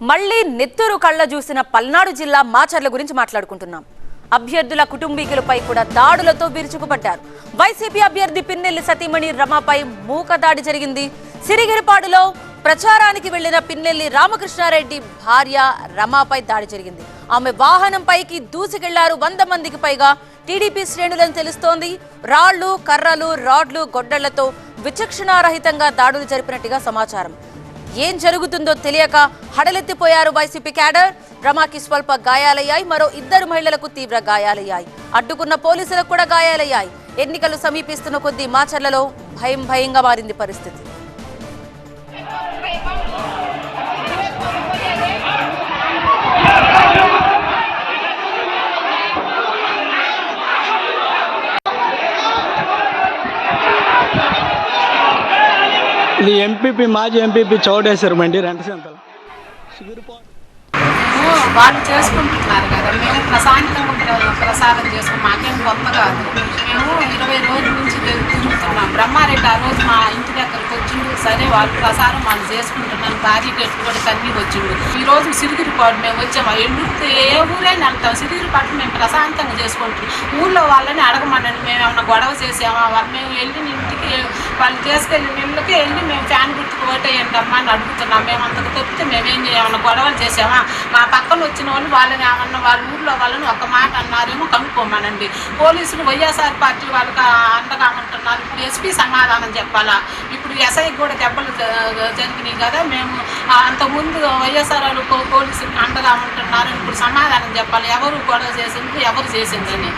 మళ్ళీ నెత్తురు కళ్ళ చూసిన పల్నాడు జిల్లా మాచర్ల గురించి మాట్లాడుకుంటున్నాం. అభ్యర్థుల కుటుంబీకులపై కూడా దాడులతో విరుచుకుపడ్డారు. వైసీపీ అభ్యర్థి పిన్నెల్లి సతీమణి రమపై మూక దాడి జరిగింది. సిరిగిరిపాడులో ప్రచారానికి వెళ్ళిన పిన్నెల్లి రామకృష్ణారెడ్డి భార్య రమాపై దాడి జరిగింది. ఆమె వాహనంపైకి దూసుకెళ్ళారు. వంద మందికి పైగా టీడీపీ శ్రేణులను తెలుస్తోంది. రాళ్ళు కర్రలు రాడ్లు గొడ్డళ్ళతో విచక్షణారహితంగా దాడులు జరిపినట్టుగా సమాచారం. ఏం జరుగుతుందో తెలియక హడలెత్తిపోయారు వైసీపీ క్యాడర్. రమాకి స్వల్ప గాయాలయ్యాయి మరో ఇద్దరు మహిళలకు తీవ్ర గాయాలయ్యాయి. అడ్డుకున్న పోలీసులకు కూడా గాయాలయ్యాయి. ఎన్నికలు సమీపిస్తున్న కొద్దీ మాచర్లలో భయం భయంగా మారింది పరిస్థితి. ఇది ఎంపీపీ మాజీ ఎంపీపీ చౌడేశ్వరం బండి రెంటసంతలు వాళ్ళు చేసుకుంటున్నారు కదా. మేము ప్రశాంతంగా ప్ర- ప్రసాదం చేసుకుని మాకేం గొప్ప కాదు. మేము ఇరవై రోజుల నుంచి తిరు- తిరుగుతున్నాం బ్రహ్మారెడ్డి ఆ రోజు మా ఇంటి దగ్గర సరే వాళ్ళు ప్రసారం వాళ్ళు చేసుకుంటున్నాను భార్య కూడా తన్ని వచ్చిండు. ఈ రోజు సిరిగిరిపాటు మేము వచ్చాము? ఎండుతే ఏ ఊరైనా వెళ్తాం. సిరిగిరిపాటు మేము ప్రశాంతంగా చేసుకుంటున్నాం ఊళ్ళో వాళ్ళని అడగమనండి మేము ఏమైనా గొడవ చేసామా? వాళ్ళు మేము వెళ్ళిన ఇంటికి వాళ్ళు తీసుకెళ్ళిన ఇళ్ళకి వెళ్ళి మేము ఫ్యాన్ గుర్తుకు ఓటేయండి అమ్మా అని అడుగుతున్నాం. మేము అంతకు తప్పితే మేమేం ఏమైనా గొడవలు చేసామా? మా పక్కన వచ్చిన వాళ్ళు వాళ్ళని ఏమన్నా వాళ్ళ ఊర్లో వాళ్ళని ఒక మాట అన్నారేమో కనుక్కోమనండి. పోలీసులు వైఎస్ఆర్ పార్టీ వాళ్ళకి అండగా ఉంటున్నారు. ఇప్పుడు ఎస్పీ సమాధానం చెప్పాలా? ఎస్ఐకి కూడా దెబ్బలు జరిగినాయి కదా మేము అంతకుముందు వైఎస్ఆర్ వాళ్ళు పో- పోలీసులకు అండగా ఉంటున్నారు ఇప్పుడు సమాధానం చెప్పాలి. ఎవరు గొడవ చేసింది ఎవరు చేసిందని